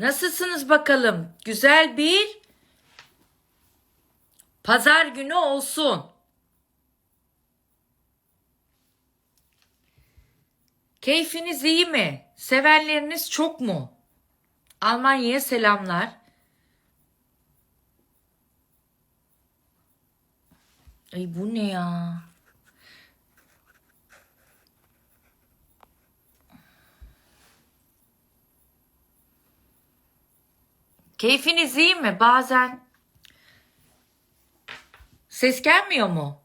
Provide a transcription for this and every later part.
Nasılsınız bakalım? Güzel bir pazar günü olsun. Keyfiniz iyi mi? Sevenleriniz çok mu? Almanya'ya selamlar. Ay bu ne ya? Keyfiniz iyi mi? Bazen ses gelmiyor mu?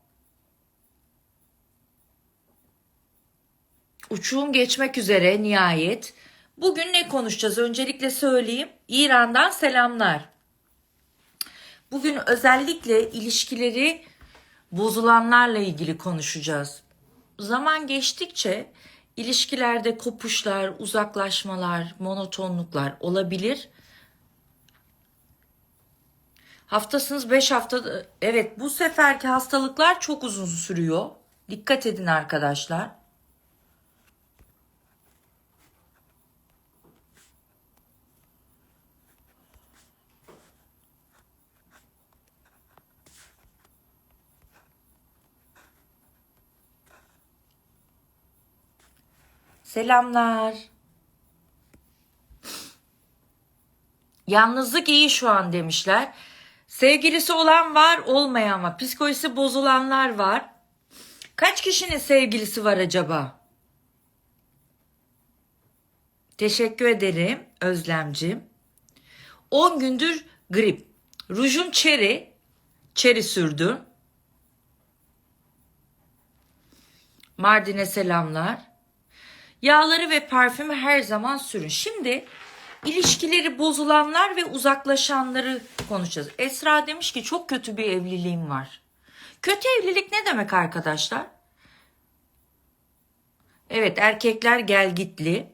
Uçuğum geçmek üzere nihayet. Bugün ne konuşacağız? Öncelikle söyleyeyim. İran'dan selamlar. Bugün özellikle ilişkileri bozulanlarla ilgili konuşacağız. Zaman geçtikçe ilişkilerde kopuşlar, uzaklaşmalar, monotonluklar olabilir. Haftasınız 5 hafta. Evet bu seferki hastalıklar çok uzun sürüyor. Dikkat edin arkadaşlar. Selamlar. Yalnızlık iyi şu an demişler. Sevgilisi olan var, olmayan var. Psikolojisi bozulanlar var. Kaç kişinin sevgilisi var acaba? Teşekkür ederim Özlemcim. 10 gündür grip. Rujum çeri. Çeri sürdüm. Mardin'e selamlar. Yağları ve parfümü her zaman sürün. Şimdi ilişkileri bozulanlar ve uzaklaşanları konuşacağız. Esra demiş ki çok kötü bir evliliğim var. Kötü evlilik ne demek arkadaşlar? Evet erkekler gelgitli.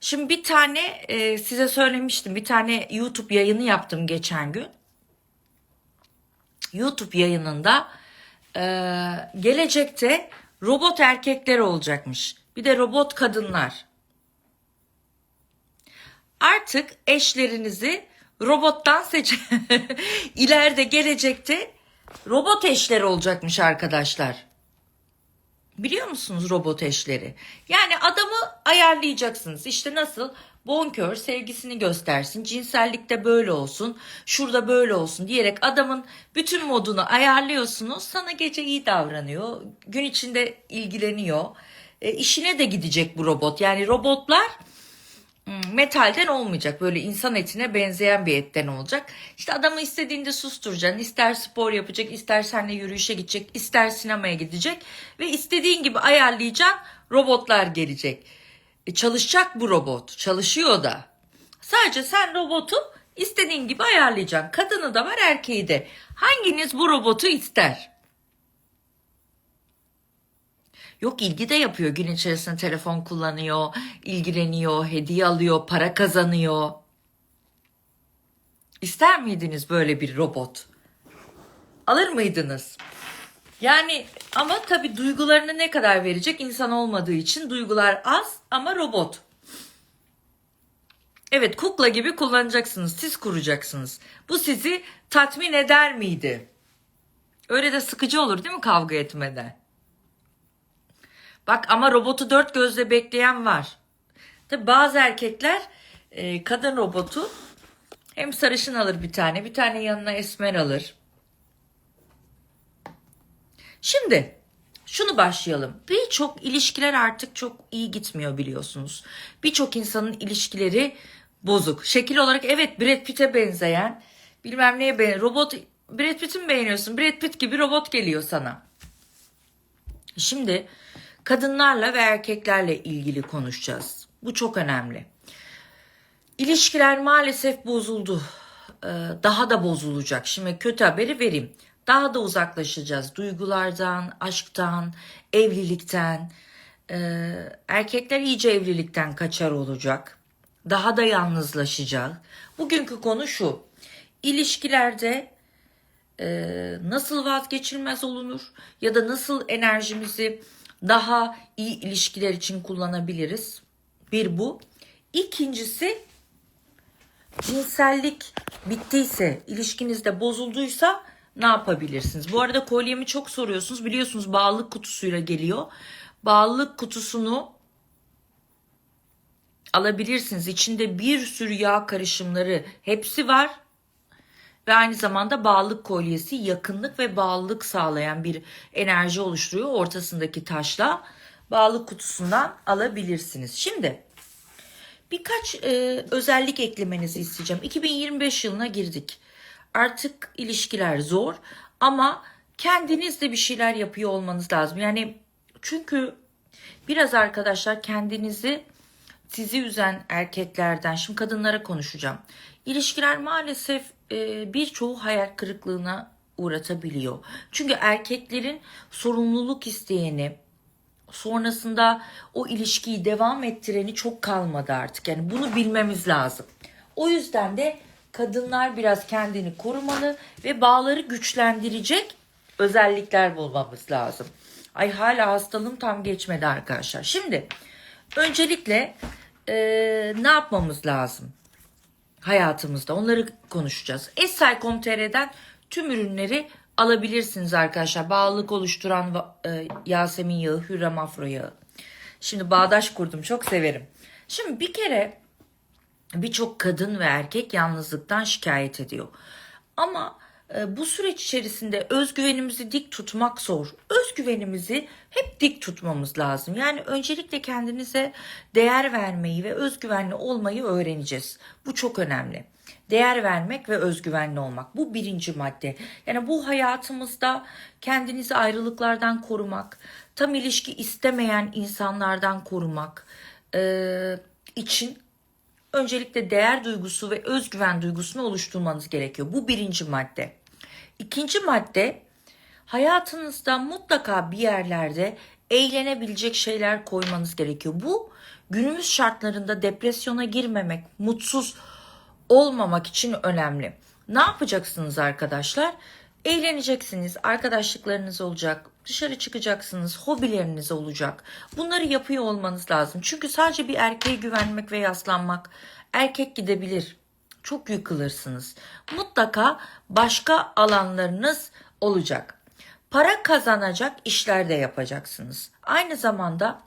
Şimdi bir tane e, size söylemiştim. Bir tane YouTube yayını yaptım geçen gün. YouTube yayınında e, gelecekte robot erkekler olacakmış. Bir de robot kadınlar. Artık eşlerinizi robottan seç. İleride gelecekte robot eşler olacakmış arkadaşlar. Biliyor musunuz robot eşleri? Yani adamı ayarlayacaksınız. İşte nasıl? Bonkör sevgisini göstersin. Cinsellikte böyle olsun. Şurada böyle olsun diyerek adamın bütün modunu ayarlıyorsunuz. Sana gece iyi davranıyor. Gün içinde ilgileniyor. E, işine de gidecek bu robot. Yani robotlar metalden olmayacak. Böyle insan etine benzeyen bir etten olacak. İşte adamı istediğinde susturacaksın. İster spor yapacak, ister seninle yürüyüşe gidecek, ister sinemaya gidecek. Ve istediğin gibi ayarlayacaksın. Robotlar gelecek. E, çalışacak bu robot. Çalışıyor da. Sadece sen robotu istediğin gibi ayarlayacaksın. Kadını da var erkeği de. Hanginiz bu robotu ister? Yok ilgi de yapıyor. Gün içerisinde telefon kullanıyor, ilgileniyor, hediye alıyor, para kazanıyor. İster miydiniz böyle bir robot? Alır mıydınız? Yani ama tabii duygularını ne kadar verecek insan olmadığı için duygular az ama robot. Evet kukla gibi kullanacaksınız. Siz kuracaksınız. Bu sizi tatmin eder miydi? Öyle de sıkıcı olur değil mi kavga etmeden? Bak ama robotu dört gözle bekleyen var. Tabi bazı erkekler e, kadın robotu hem sarışın alır bir tane, bir tane yanına esmer alır. Şimdi şunu başlayalım. Birçok ilişkiler artık çok iyi gitmiyor biliyorsunuz. Birçok insanın ilişkileri bozuk. Şekil olarak evet Brad Pitt'e benzeyen bilmem neye benzeyen robot Brad Pitt'i mi beğeniyorsun? Brad Pitt gibi robot geliyor sana. Şimdi kadınlarla ve erkeklerle ilgili konuşacağız. Bu çok önemli. İlişkiler maalesef bozuldu. Ee, Daha da bozulacak. Şimdi kötü haberi vereyim. Daha da uzaklaşacağız duygulardan, aşktan, evlilikten. Ee, Erkekler iyice evlilikten kaçar olacak. Daha da yalnızlaşacak. Bugünkü konu şu. İlişkilerde e, nasıl vazgeçilmez olunur ya da nasıl enerjimizi daha iyi ilişkiler için kullanabiliriz? Bir bu. İkincisi cinsellik bittiyse, ilişkinizde bozulduysa ne yapabilirsiniz? Bu arada kolyemi çok soruyorsunuz. Biliyorsunuz bağlılık kutusuyla geliyor. Bağlılık kutusunu alabilirsiniz. İçinde bir sürü yağ karışımları hepsi var. Ve aynı zamanda bağlılık kolyesi yakınlık ve bağlılık sağlayan bir enerji oluşturuyor ortasındaki taşla. Bağlılık kutusundan alabilirsiniz. Şimdi birkaç e, özellik eklemenizi isteyeceğim. 2025 yılına girdik. Artık ilişkiler zor ama kendiniz de bir şeyler yapıyor olmanız lazım. Yani çünkü biraz arkadaşlar kendinizi sizi üzen erkeklerden şimdi kadınlara konuşacağım. İlişkiler maalesef birçoğu hayal kırıklığına uğratabiliyor. Çünkü erkeklerin sorumluluk isteyeni, sonrasında o ilişkiyi devam ettireni çok kalmadı artık. Yani bunu bilmemiz lazım. O yüzden de kadınlar biraz kendini korumalı ve bağları güçlendirecek özellikler bulmamız lazım. Ay hala hastalığım tam geçmedi arkadaşlar. Şimdi öncelikle e, ne yapmamız lazım hayatımızda? Onları konuşacağız. Esay.com.tr'den tüm ürünleri alabilirsiniz arkadaşlar. Bağlılık oluşturan e, Yasemin yağı, Hürrem Afro yağı. Şimdi bağdaş kurdum. Çok severim. Şimdi bir kere birçok kadın ve erkek yalnızlıktan şikayet ediyor. Ama bu süreç içerisinde özgüvenimizi dik tutmak zor. Özgüvenimizi hep dik tutmamız lazım. Yani öncelikle kendinize değer vermeyi ve özgüvenli olmayı öğreneceğiz. Bu çok önemli. Değer vermek ve özgüvenli olmak. Bu birinci madde. Yani bu hayatımızda kendinizi ayrılıklardan korumak, tam ilişki istemeyen insanlardan korumak e, için öncelikle değer duygusu ve özgüven duygusunu oluşturmanız gerekiyor. Bu birinci madde. İkinci madde hayatınızda mutlaka bir yerlerde eğlenebilecek şeyler koymanız gerekiyor. Bu günümüz şartlarında depresyona girmemek, mutsuz olmamak için önemli. Ne yapacaksınız arkadaşlar? Eğleneceksiniz, arkadaşlıklarınız olacak, dışarı çıkacaksınız, hobileriniz olacak. Bunları yapıyor olmanız lazım. Çünkü sadece bir erkeğe güvenmek ve yaslanmak, erkek gidebilir. Çok yıkılırsınız. Mutlaka başka alanlarınız olacak. Para kazanacak işler de yapacaksınız. Aynı zamanda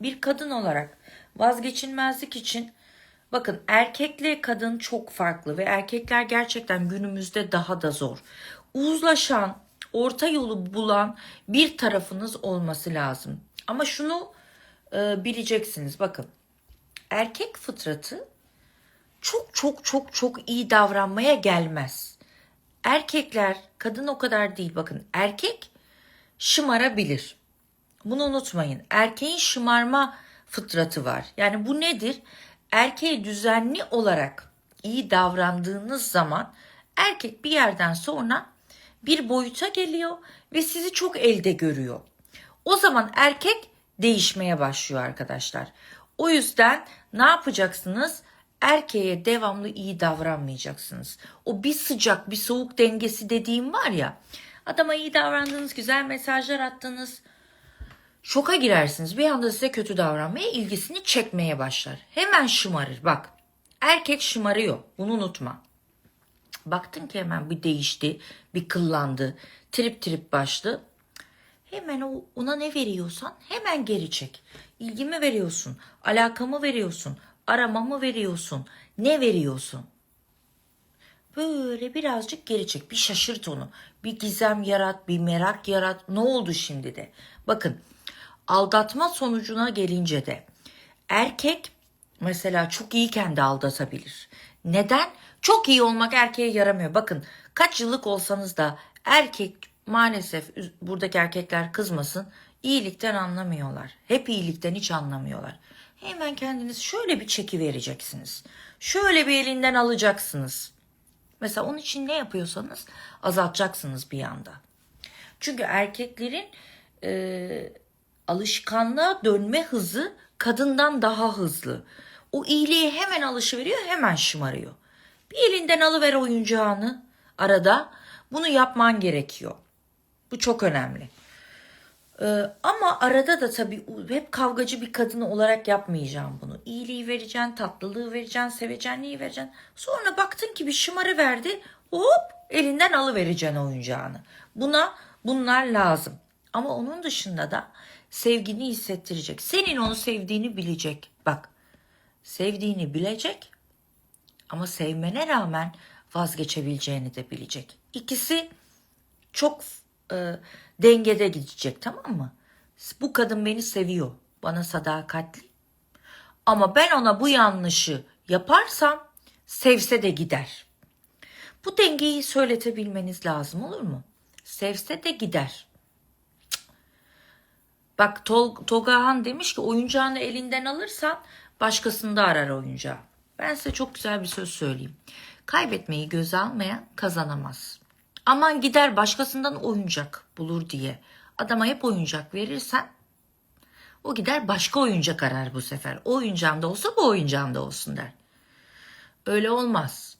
bir kadın olarak vazgeçilmezlik için Bakın erkekle kadın çok farklı ve erkekler gerçekten günümüzde daha da zor. Uzlaşan, orta yolu bulan bir tarafınız olması lazım. Ama şunu e, bileceksiniz bakın. Erkek fıtratı çok çok çok çok iyi davranmaya gelmez. Erkekler, kadın o kadar değil bakın. Erkek şımarabilir. Bunu unutmayın. Erkeğin şımarma fıtratı var. Yani bu nedir? Erkeğe düzenli olarak iyi davrandığınız zaman erkek bir yerden sonra bir boyuta geliyor ve sizi çok elde görüyor. O zaman erkek değişmeye başlıyor arkadaşlar. O yüzden ne yapacaksınız? Erkeğe devamlı iyi davranmayacaksınız. O bir sıcak bir soğuk dengesi dediğim var ya. Adama iyi davrandınız, güzel mesajlar attınız. Şoka girersiniz. Bir anda size kötü davranmaya, ilgisini çekmeye başlar. Hemen şımarır. Bak, erkek şımarıyor. Bunu unutma. Baktın ki hemen bir değişti, bir kıllandı, trip trip başlı. Hemen o, ona ne veriyorsan hemen geri çek. İlgimi veriyorsun, alakamı veriyorsun, aramamı veriyorsun, ne veriyorsun? Böyle birazcık geri çek, bir şaşırt onu. Bir gizem yarat, bir merak yarat. Ne oldu şimdi de? Bakın, aldatma sonucuna gelince de erkek mesela çok iyiyken de aldatabilir. Neden? Çok iyi olmak erkeğe yaramıyor. Bakın kaç yıllık olsanız da erkek maalesef buradaki erkekler kızmasın iyilikten anlamıyorlar. Hep iyilikten hiç anlamıyorlar. Hemen kendiniz şöyle bir çeki vereceksiniz. Şöyle bir elinden alacaksınız. Mesela onun için ne yapıyorsanız azaltacaksınız bir anda. Çünkü erkeklerin e, alışkanlığa dönme hızı kadından daha hızlı. O iyiliğe hemen alışıveriyor, hemen şımarıyor. Bir elinden alıver oyuncağını arada. Bunu yapman gerekiyor. Bu çok önemli. Ee, ama arada da tabii hep kavgacı bir kadın olarak yapmayacağım bunu. İyiliği vereceksin, tatlılığı vereceksin, sevecenliği vereceksin. Sonra baktın ki bir şımarı verdi. Hop elinden alıvereceksin oyuncağını. Buna bunlar lazım. Ama onun dışında da sevgini hissettirecek. Senin onu sevdiğini bilecek. Bak sevdiğini bilecek ama sevmene rağmen vazgeçebileceğini de bilecek. İkisi çok e, dengede gidecek tamam mı? Bu kadın beni seviyor. Bana sadakatli. Ama ben ona bu yanlışı yaparsam sevse de gider. Bu dengeyi söyletebilmeniz lazım olur mu? Sevse de gider. Bak Tol Togahan demiş ki oyuncağını elinden alırsan başkasında arar oyuncağı. Ben size çok güzel bir söz söyleyeyim. Kaybetmeyi göze almayan kazanamaz. Aman gider başkasından oyuncak bulur diye. Adama hep oyuncak verirsen o gider başka oyuncak arar bu sefer. O oyuncağında olsa bu oyuncağında olsun der. Öyle olmaz.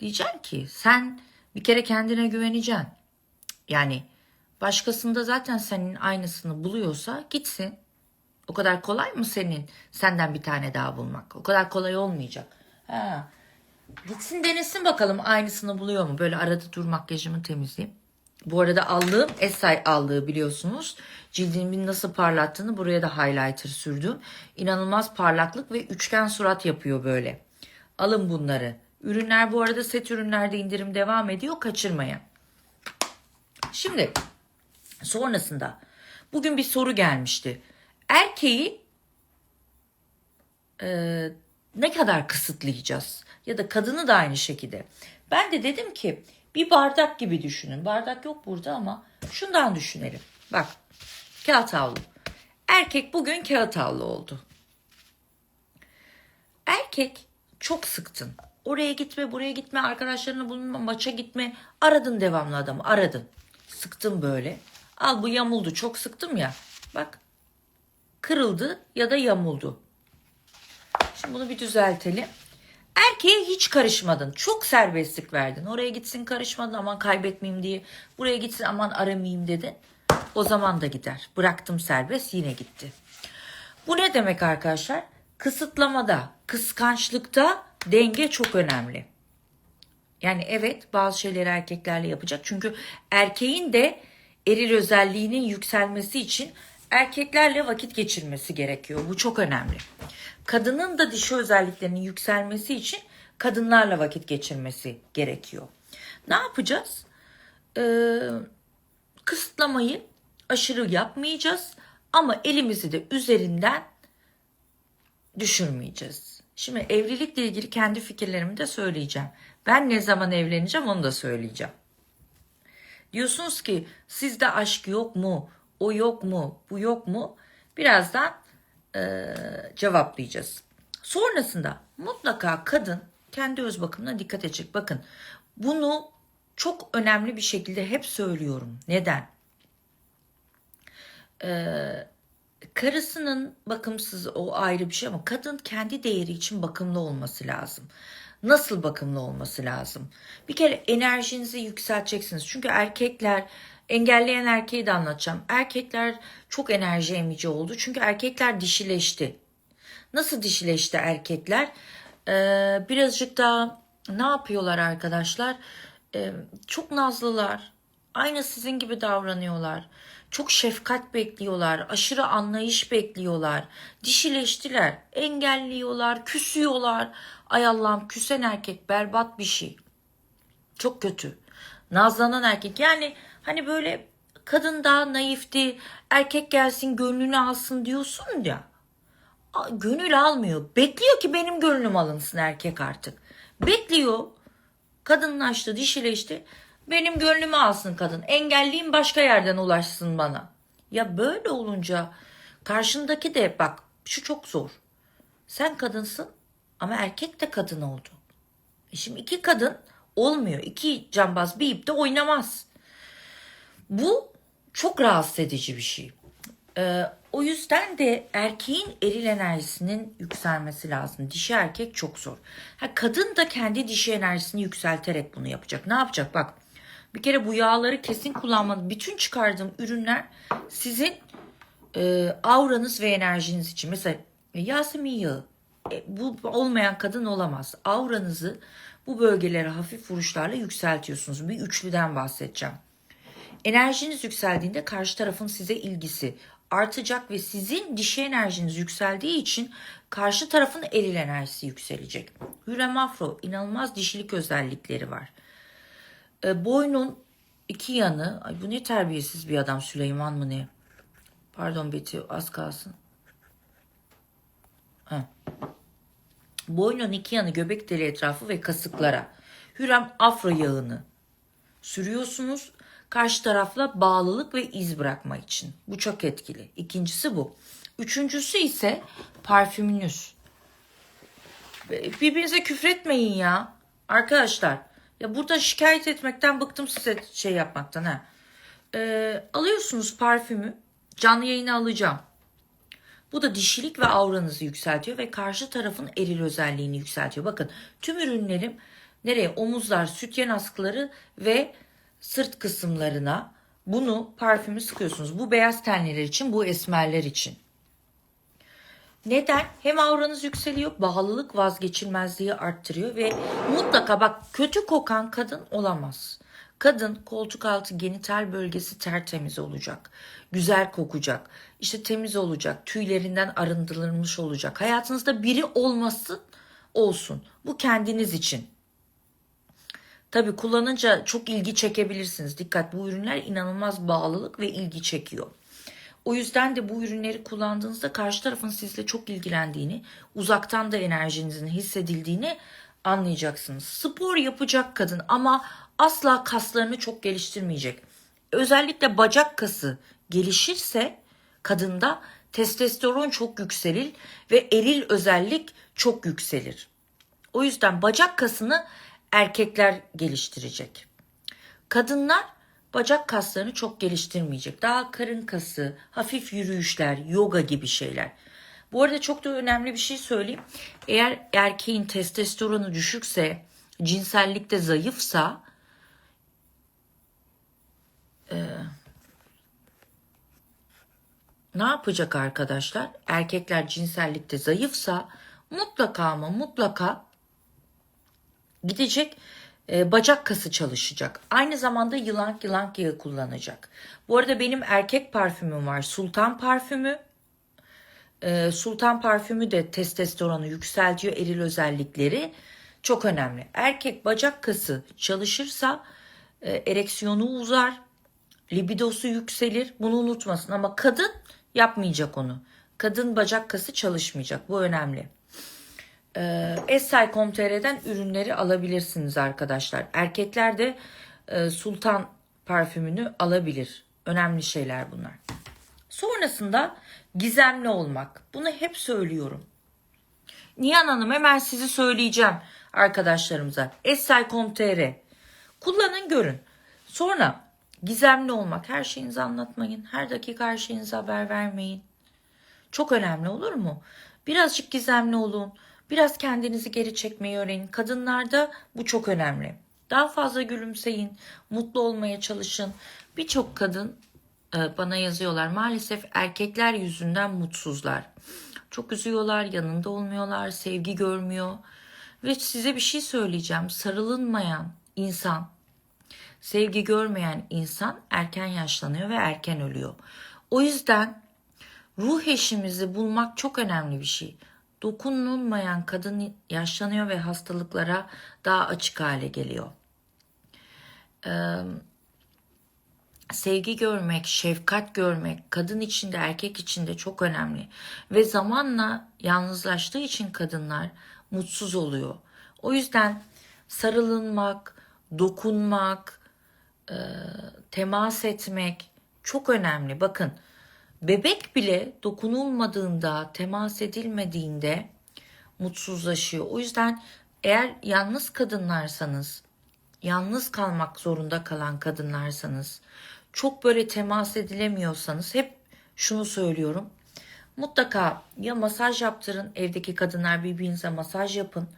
Diyeceksin ki sen bir kere kendine güveneceksin. Yani başkasında zaten senin aynısını buluyorsa gitsin. O kadar kolay mı senin senden bir tane daha bulmak? O kadar kolay olmayacak. Ha. Gitsin denesin bakalım aynısını buluyor mu? Böyle arada dur makyajımı temizleyeyim. Bu arada aldığım Essay aldığı biliyorsunuz. Cildimin nasıl parlattığını buraya da highlighter sürdüm. İnanılmaz parlaklık ve üçgen surat yapıyor böyle. Alın bunları. Ürünler bu arada set ürünlerde indirim devam ediyor. Kaçırmayın. Şimdi sonrasında bugün bir soru gelmişti. Erkeği e, ne kadar kısıtlayacağız? Ya da kadını da aynı şekilde. Ben de dedim ki bir bardak gibi düşünün. Bardak yok burada ama şundan düşünelim. Bak kağıt havlu. Erkek bugün kağıt havlu oldu. Erkek çok sıktın. Oraya gitme, buraya gitme, arkadaşlarına bulunma, maça gitme. Aradın devamlı adamı, aradın. Sıktın böyle. Al bu yamuldu, çok sıktım ya. Bak, kırıldı ya da yamuldu. Şimdi bunu bir düzeltelim. Erkeğe hiç karışmadın. Çok serbestlik verdin. Oraya gitsin karışmadın aman kaybetmeyeyim diye. Buraya gitsin aman aramayayım dedin. O zaman da gider. Bıraktım serbest yine gitti. Bu ne demek arkadaşlar? Kısıtlamada, kıskançlıkta denge çok önemli. Yani evet bazı şeyleri erkeklerle yapacak. Çünkü erkeğin de eril özelliğinin yükselmesi için erkeklerle vakit geçirmesi gerekiyor. Bu çok önemli. Kadının da dişi özelliklerinin yükselmesi için kadınlarla vakit geçirmesi gerekiyor. Ne yapacağız? Ee, kısıtlamayı aşırı yapmayacağız ama elimizi de üzerinden düşürmeyeceğiz. Şimdi evlilikle ilgili kendi fikirlerimi de söyleyeceğim. Ben ne zaman evleneceğim onu da söyleyeceğim. Diyorsunuz ki sizde aşk yok mu? O yok mu? Bu yok mu? Birazdan e, cevaplayacağız. Sonrasında mutlaka kadın kendi öz bakımına dikkat edecek. Bakın bunu çok önemli bir şekilde hep söylüyorum. Neden? Ee, karısının bakımsız o ayrı bir şey ama kadın kendi değeri için bakımlı olması lazım. Nasıl bakımlı olması lazım? Bir kere enerjinizi yükselteceksiniz. Çünkü erkekler engelleyen erkeği de anlatacağım. Erkekler çok enerji emici oldu. Çünkü erkekler dişileşti. Nasıl dişileşti erkekler? Ee, birazcık daha ne yapıyorlar arkadaşlar? Ee, çok nazlılar. Aynı sizin gibi davranıyorlar. Çok şefkat bekliyorlar. Aşırı anlayış bekliyorlar. Dişileştiler. Engelliyorlar. Küsüyorlar. Ay Allah'ım küsen erkek berbat bir şey. Çok kötü. Nazlanan erkek. Yani hani böyle kadın daha naifti. Erkek gelsin gönlünü alsın diyorsun ya. Gönül almıyor. Bekliyor ki benim gönlüm alınsın erkek artık. Bekliyor. Kadınlaştı, dişileşti. Benim gönlümü alsın kadın. Engelliyim başka yerden ulaşsın bana. Ya böyle olunca karşındaki de bak şu çok zor. Sen kadınsın ama erkek de kadın oldu. E şimdi iki kadın olmuyor. İki cambaz bir ipte oynamaz. Bu çok rahatsız edici bir şey. Ee, o yüzden de erkeğin eril enerjisinin yükselmesi lazım. Dişi erkek çok zor. Ha, kadın da kendi dişi enerjisini yükselterek bunu yapacak. Ne yapacak? Bak bir kere bu yağları kesin kullanmanız. Bütün çıkardığım ürünler sizin e, auranız ve enerjiniz için mesela e, Yasemin yağı e, bu olmayan kadın olamaz. Auranızı bu bölgelere hafif vuruşlarla yükseltiyorsunuz. Bir üçlüden bahsedeceğim. Enerjiniz yükseldiğinde karşı tarafın size ilgisi artacak ve sizin dişi enerjiniz yükseldiği için karşı tarafın eril enerjisi yükselecek. Hürrem Afro inanılmaz dişilik özellikleri var. E, boynun iki yanı, ay bu ne terbiyesiz bir adam Süleyman mı ne? Pardon Betty az kalsın. Ha. Boynun iki yanı göbek deli etrafı ve kasıklara Hürrem Afro yağını sürüyorsunuz. Karşı tarafla bağlılık ve iz bırakma için. Bu çok etkili. İkincisi bu. Üçüncüsü ise parfümünüz. Birbirinize küfretmeyin ya. Arkadaşlar. Ya burada şikayet etmekten bıktım size şey yapmaktan ha. Ee, alıyorsunuz parfümü. Canlı yayına alacağım. Bu da dişilik ve auranızı yükseltiyor ve karşı tarafın eril özelliğini yükseltiyor. Bakın tüm ürünlerim nereye? Omuzlar, sütyen askıları ve sırt kısımlarına bunu parfümü sıkıyorsunuz. Bu beyaz tenliler için, bu esmerler için. Neden? Hem auranız yükseliyor, bağlılık vazgeçilmezliği arttırıyor ve mutlaka bak kötü kokan kadın olamaz. Kadın koltuk altı genital bölgesi tertemiz olacak. Güzel kokacak. işte temiz olacak. Tüylerinden arındırılmış olacak. Hayatınızda biri olmasın olsun. Bu kendiniz için. Tabi kullanınca çok ilgi çekebilirsiniz. Dikkat bu ürünler inanılmaz bağlılık ve ilgi çekiyor. O yüzden de bu ürünleri kullandığınızda karşı tarafın sizle çok ilgilendiğini, uzaktan da enerjinizin hissedildiğini anlayacaksınız. Spor yapacak kadın ama asla kaslarını çok geliştirmeyecek. Özellikle bacak kası gelişirse kadında testosteron çok yükselir ve eril özellik çok yükselir. O yüzden bacak kasını erkekler geliştirecek. Kadınlar bacak kaslarını çok geliştirmeyecek. Daha karın kası, hafif yürüyüşler, yoga gibi şeyler. Bu arada çok da önemli bir şey söyleyeyim. Eğer erkeğin testosteronu düşükse, cinsellikte zayıfsa e, ne yapacak arkadaşlar? Erkekler cinsellikte zayıfsa mutlaka ama mutlaka gidecek e, bacak kası çalışacak. Aynı zamanda yılan yılan yağı kullanacak. Bu arada benim erkek parfümüm var. Sultan parfümü. E, Sultan parfümü de testosteronu yükseltiyor. Eril özellikleri çok önemli. Erkek bacak kası çalışırsa e, ereksiyonu uzar. Libidosu yükselir. Bunu unutmasın ama kadın yapmayacak onu. Kadın bacak kası çalışmayacak. Bu önemli. Ee, Essay.com.tr'den ürünleri alabilirsiniz arkadaşlar. Erkekler de e, Sultan parfümünü alabilir. Önemli şeyler bunlar. Sonrasında gizemli olmak. Bunu hep söylüyorum. Nihan Hanım hemen sizi söyleyeceğim arkadaşlarımıza. Essay.com.tr Kullanın görün. Sonra gizemli olmak. Her şeyinizi anlatmayın. Her dakika her şeyinize haber vermeyin. Çok önemli olur mu? Birazcık gizemli olun. Biraz kendinizi geri çekmeyi öğrenin. Kadınlarda bu çok önemli. Daha fazla gülümseyin, mutlu olmaya çalışın. Birçok kadın e, bana yazıyorlar. Maalesef erkekler yüzünden mutsuzlar. Çok üzüyorlar, yanında olmuyorlar, sevgi görmüyor. Ve size bir şey söyleyeceğim. Sarılınmayan insan, sevgi görmeyen insan erken yaşlanıyor ve erken ölüyor. O yüzden ruh eşimizi bulmak çok önemli bir şey dokunulmayan kadın yaşlanıyor ve hastalıklara daha açık hale geliyor. Ee, sevgi görmek, şefkat görmek kadın içinde erkek içinde çok önemli. Ve zamanla yalnızlaştığı için kadınlar mutsuz oluyor. O yüzden sarılınmak, dokunmak, e, temas etmek çok önemli. Bakın Bebek bile dokunulmadığında, temas edilmediğinde mutsuzlaşıyor. O yüzden eğer yalnız kadınlarsanız, yalnız kalmak zorunda kalan kadınlarsanız, çok böyle temas edilemiyorsanız hep şunu söylüyorum. Mutlaka ya masaj yaptırın, evdeki kadınlar birbirinize masaj yapın.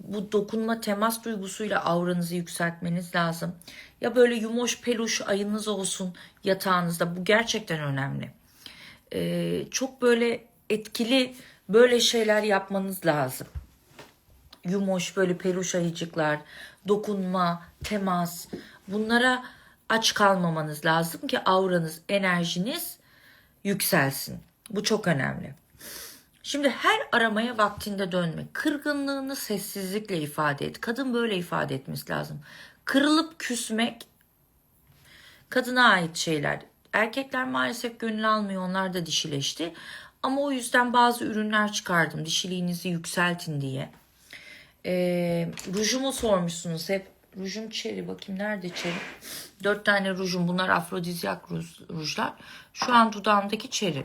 Bu dokunma temas duygusuyla auranızı yükseltmeniz lazım. Ya böyle yumuş peluş ayınız olsun yatağınızda bu gerçekten önemli Ee, çok böyle etkili böyle şeyler yapmanız lazım. Yumoş böyle peluş ayıcıklar, dokunma, temas bunlara aç kalmamanız lazım ki auranız, enerjiniz yükselsin. Bu çok önemli. Şimdi her aramaya vaktinde dönme. Kırgınlığını sessizlikle ifade et. Kadın böyle ifade etmesi lazım. Kırılıp küsmek kadına ait şeyler. Erkekler maalesef gönül almıyor. Onlar da dişileşti. Ama o yüzden bazı ürünler çıkardım. Dişiliğinizi yükseltin diye. Ee, rujumu sormuşsunuz hep. Rujum çeri bakayım nerede çeri? Dört tane rujum bunlar afrodizyak ruj- rujlar. Şu an dudağımdaki çeri.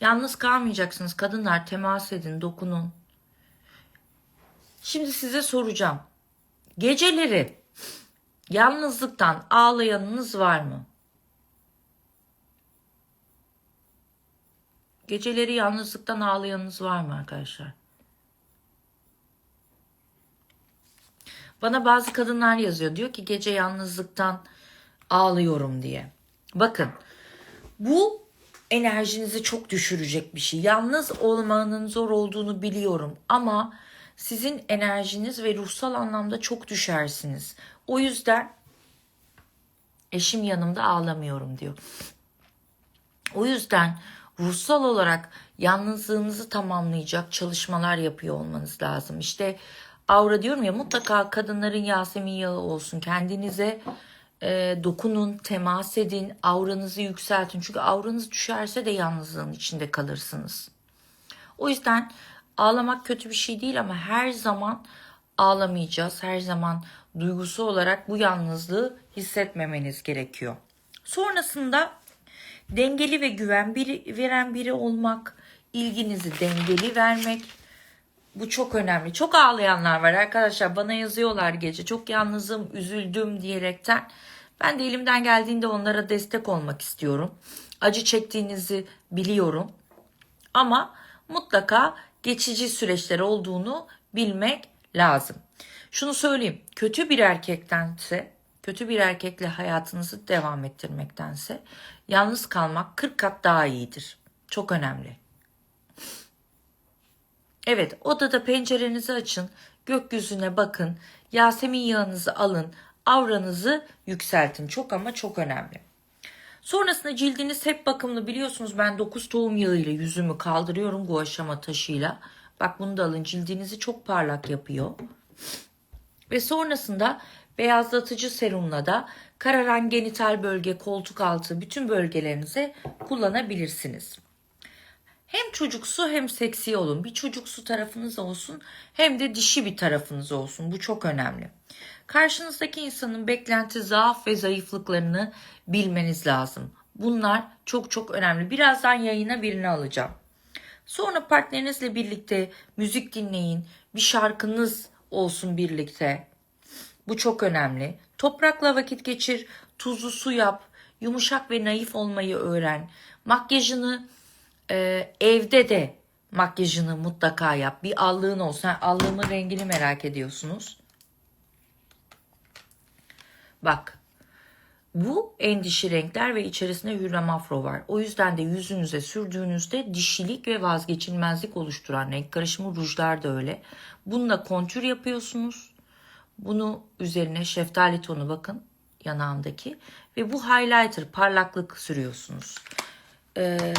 Yalnız kalmayacaksınız. Kadınlar temas edin, dokunun. Şimdi size soracağım. Geceleri yalnızlıktan ağlayanınız var mı? Geceleri yalnızlıktan ağlayanınız var mı arkadaşlar? Bana bazı kadınlar yazıyor. Diyor ki gece yalnızlıktan ağlıyorum diye. Bakın bu enerjinizi çok düşürecek bir şey. Yalnız olmanın zor olduğunu biliyorum ama sizin enerjiniz ve ruhsal anlamda çok düşersiniz. O yüzden eşim yanımda ağlamıyorum diyor. O yüzden ruhsal olarak yalnızlığınızı tamamlayacak çalışmalar yapıyor olmanız lazım. İşte aura diyorum ya mutlaka kadınların Yasemin yağı olsun. Kendinize e, dokunun, temas edin, auranızı yükseltin. Çünkü auranız düşerse de yalnızlığın içinde kalırsınız. O yüzden ağlamak kötü bir şey değil ama her zaman ağlamayacağız. Her zaman duygusu olarak bu yalnızlığı hissetmemeniz gerekiyor. Sonrasında dengeli ve güven biri, veren biri olmak, ilginizi dengeli vermek. Bu çok önemli. Çok ağlayanlar var arkadaşlar. Bana yazıyorlar gece. Çok yalnızım, üzüldüm diyerekten. Ben de elimden geldiğinde onlara destek olmak istiyorum. Acı çektiğinizi biliyorum. Ama mutlaka geçici süreçler olduğunu bilmek lazım. Şunu söyleyeyim. Kötü bir erkektense, kötü bir erkekle hayatınızı devam ettirmektense yalnız kalmak 40 kat daha iyidir. Çok önemli. Evet, odada pencerenizi açın, gökyüzüne bakın, Yasemin yağınızı alın, avranızı yükseltin. Çok ama çok önemli. Sonrasında cildiniz hep bakımlı biliyorsunuz ben 9 tohum yağıyla yüzümü kaldırıyorum bu aşama taşıyla. Bak bunu da alın cildinizi çok parlak yapıyor. Ve sonrasında beyazlatıcı serumla da kararan genital bölge, koltuk altı bütün bölgelerinize kullanabilirsiniz. Hem çocuksu hem seksi olun. Bir çocuksu tarafınız olsun hem de dişi bir tarafınız olsun. Bu çok önemli. Karşınızdaki insanın beklenti, zaaf ve zayıflıklarını bilmeniz lazım. Bunlar çok çok önemli. Birazdan yayına birini alacağım. Sonra partnerinizle birlikte müzik dinleyin. Bir şarkınız olsun birlikte. Bu çok önemli. Toprakla vakit geçir, tuzlu su yap, yumuşak ve naif olmayı öğren. Makyajını e, evde de makyajını mutlaka yap. Bir allığın olsun. Ha, Allığımın rengini merak ediyorsunuz. Bak. Bu en dişi renkler ve içerisinde hürrem afro var. O yüzden de yüzünüze sürdüğünüzde dişilik ve vazgeçilmezlik oluşturan renk karışımı rujlar da öyle. Bununla kontür yapıyorsunuz. Bunu üzerine şeftali tonu bakın yanağımdaki ve bu highlighter parlaklık sürüyorsunuz. Ee,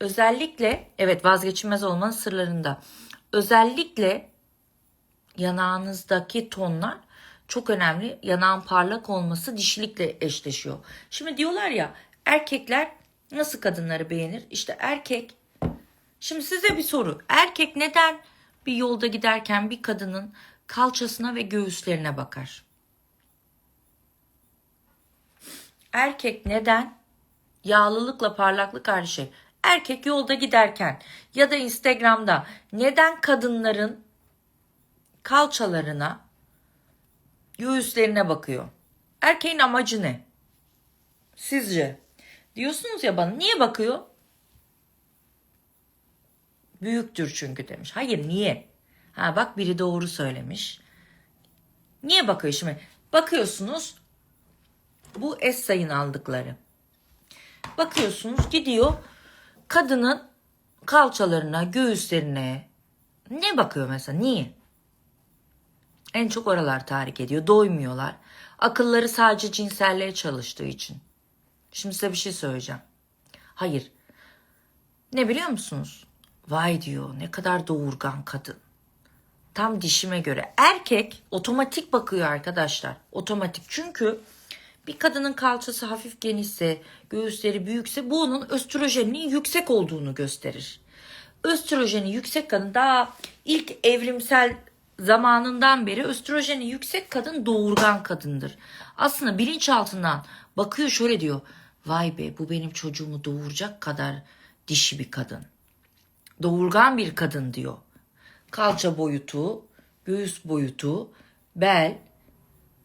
özellikle evet vazgeçilmez olmanın sırlarında. Özellikle yanağınızdaki tonlar çok önemli. Yanağın parlak olması dişilikle eşleşiyor. Şimdi diyorlar ya erkekler nasıl kadınları beğenir? İşte erkek Şimdi size bir soru. Erkek neden bir yolda giderken bir kadının kalçasına ve göğüslerine bakar? Erkek neden yağlılıkla parlaklık aynı şey. Erkek yolda giderken ya da Instagram'da neden kadınların kalçalarına, göğüslerine bakıyor? Erkeğin amacı ne? Sizce? Diyorsunuz ya bana niye bakıyor? Büyüktür çünkü demiş. Hayır niye? Ha bak biri doğru söylemiş. Niye bakıyor şimdi? Bakıyorsunuz bu es sayın aldıkları. Bakıyorsunuz gidiyor kadının kalçalarına, göğüslerine ne bakıyor mesela? Niye? En çok oralar tahrik ediyor. Doymuyorlar. Akılları sadece cinselliğe çalıştığı için. Şimdi size bir şey söyleyeceğim. Hayır. Ne biliyor musunuz? Vay diyor ne kadar doğurgan kadın. Tam dişime göre. Erkek otomatik bakıyor arkadaşlar. Otomatik. Çünkü bir kadının kalçası hafif genişse, göğüsleri büyükse bu onun östrojeninin yüksek olduğunu gösterir. Östrojeni yüksek kadın daha ilk evrimsel zamanından beri östrojeni yüksek kadın doğurgan kadındır. Aslında bilinçaltından bakıyor şöyle diyor. Vay be bu benim çocuğumu doğuracak kadar dişi bir kadın. Doğurgan bir kadın diyor. Kalça boyutu, göğüs boyutu, bel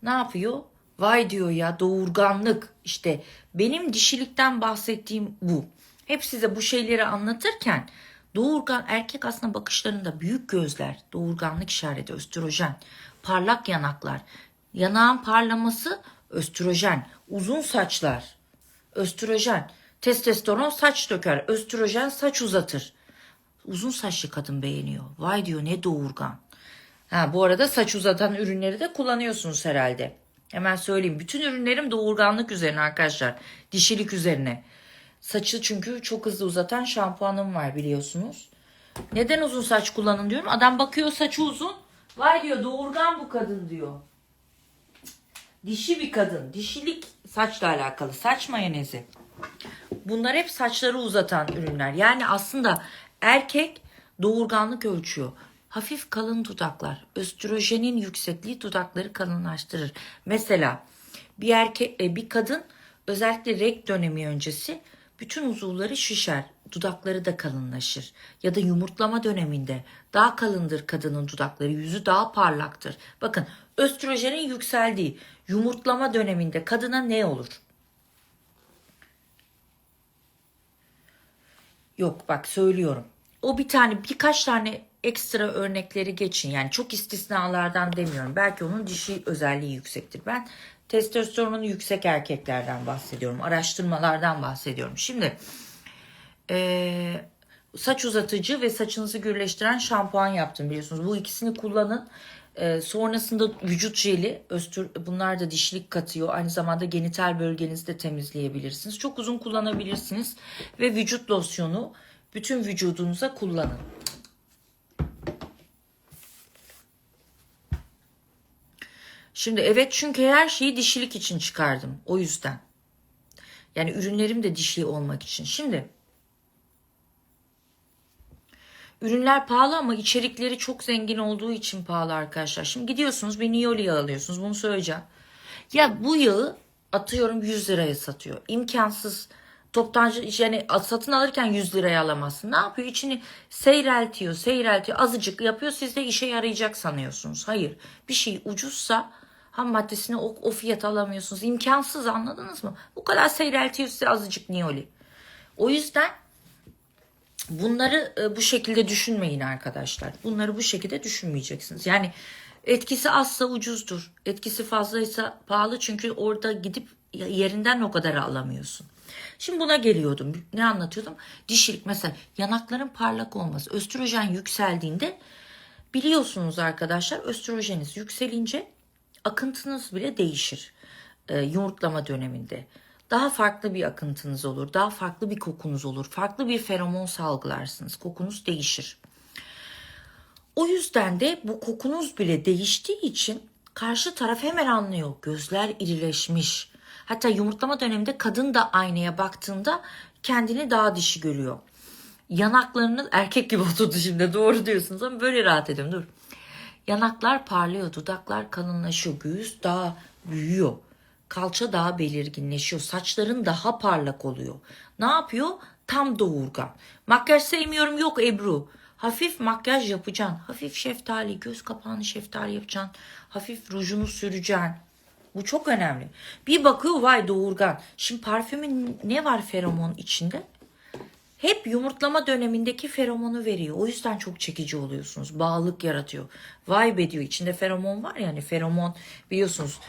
ne yapıyor? Vay diyor ya doğurganlık işte benim dişilikten bahsettiğim bu. Hep size bu şeyleri anlatırken doğurgan erkek aslında bakışlarında büyük gözler, doğurganlık işareti, östrojen, parlak yanaklar. Yanağın parlaması östrojen, uzun saçlar, östrojen, testosteron saç döker, östrojen saç uzatır. Uzun saçlı kadın beğeniyor. Vay diyor ne doğurgan. Ha bu arada saç uzatan ürünleri de kullanıyorsunuz herhalde. Hemen söyleyeyim. Bütün ürünlerim doğurganlık üzerine arkadaşlar. Dişilik üzerine. Saçı çünkü çok hızlı uzatan şampuanım var biliyorsunuz. Neden uzun saç kullanın diyorum. Adam bakıyor saçı uzun. Vay diyor doğurgan bu kadın diyor. Dişi bir kadın. Dişilik saçla alakalı. Saç mayonezi. Bunlar hep saçları uzatan ürünler. Yani aslında erkek doğurganlık ölçüyor. Hafif kalın dudaklar. Östrojenin yüksekliği dudakları kalınlaştırır. Mesela bir erkek e, bir kadın özellikle rek dönemi öncesi bütün uzuvları şişer. Dudakları da kalınlaşır. Ya da yumurtlama döneminde daha kalındır kadının dudakları. Yüzü daha parlaktır. Bakın östrojenin yükseldiği yumurtlama döneminde kadına ne olur? Yok bak söylüyorum. O bir tane birkaç tane ekstra örnekleri geçin. Yani çok istisnalardan demiyorum. Belki onun dişi özelliği yüksektir. Ben testosteronun yüksek erkeklerden bahsediyorum. Araştırmalardan bahsediyorum. Şimdi eee, saç uzatıcı ve saçınızı gürleştiren şampuan yaptım biliyorsunuz. Bu ikisini kullanın. Eee, sonrasında vücut jeli, östür, bunlar da dişilik katıyor. Aynı zamanda genital bölgenizi de temizleyebilirsiniz. Çok uzun kullanabilirsiniz. Ve vücut losyonu bütün vücudunuza kullanın. Şimdi evet çünkü her şeyi dişilik için çıkardım. O yüzden. Yani ürünlerim de dişli olmak için. Şimdi ürünler pahalı ama içerikleri çok zengin olduğu için pahalı arkadaşlar. Şimdi gidiyorsunuz bir Nioli yağı alıyorsunuz. Bunu söyleyeceğim. Ya bu yağı atıyorum 100 liraya satıyor. İmkansız. Toptancı yani satın alırken 100 liraya alamazsın. Ne yapıyor? İçini seyreltiyor, seyreltiyor. Azıcık yapıyor. Siz de işe yarayacak sanıyorsunuz. Hayır. Bir şey ucuzsa ham maddesini o, o fiyata alamıyorsunuz. İmkansız anladınız mı? Bu kadar seyreltiyor size azıcık Nioli. O yüzden bunları e, bu şekilde düşünmeyin arkadaşlar. Bunları bu şekilde düşünmeyeceksiniz. Yani etkisi azsa ucuzdur. Etkisi fazlaysa pahalı çünkü orada gidip yerinden o kadar alamıyorsun. Şimdi buna geliyordum. Ne anlatıyordum? Dişilik mesela yanakların parlak olması. Östrojen yükseldiğinde biliyorsunuz arkadaşlar östrojeniz yükselince akıntınız bile değişir. E, yumurtlama döneminde. Daha farklı bir akıntınız olur. Daha farklı bir kokunuz olur. Farklı bir feromon salgılarsınız. Kokunuz değişir. O yüzden de bu kokunuz bile değiştiği için karşı taraf hemen anlıyor. Gözler irileşmiş. Hatta yumurtlama döneminde kadın da aynaya baktığında kendini daha dişi görüyor. Yanaklarının erkek gibi oturdu şimdi doğru diyorsunuz ama böyle rahat ediyorum dur. Yanaklar parlıyor, dudaklar kalınlaşıyor, göğüs daha büyüyor. Kalça daha belirginleşiyor, saçların daha parlak oluyor. Ne yapıyor? Tam doğurgan. Makyaj sevmiyorum yok Ebru. Hafif makyaj yapacaksın. Hafif şeftali, göz kapağını şeftali yapacaksın. Hafif rujunu süreceksin. Bu çok önemli. Bir bakıyor vay doğurgan. Şimdi parfümün ne var feromon içinde? Hep yumurtlama dönemindeki feromonu veriyor. O yüzden çok çekici oluyorsunuz. Bağlılık yaratıyor. Vay be diyor içinde feromon var yani feromon biliyorsunuz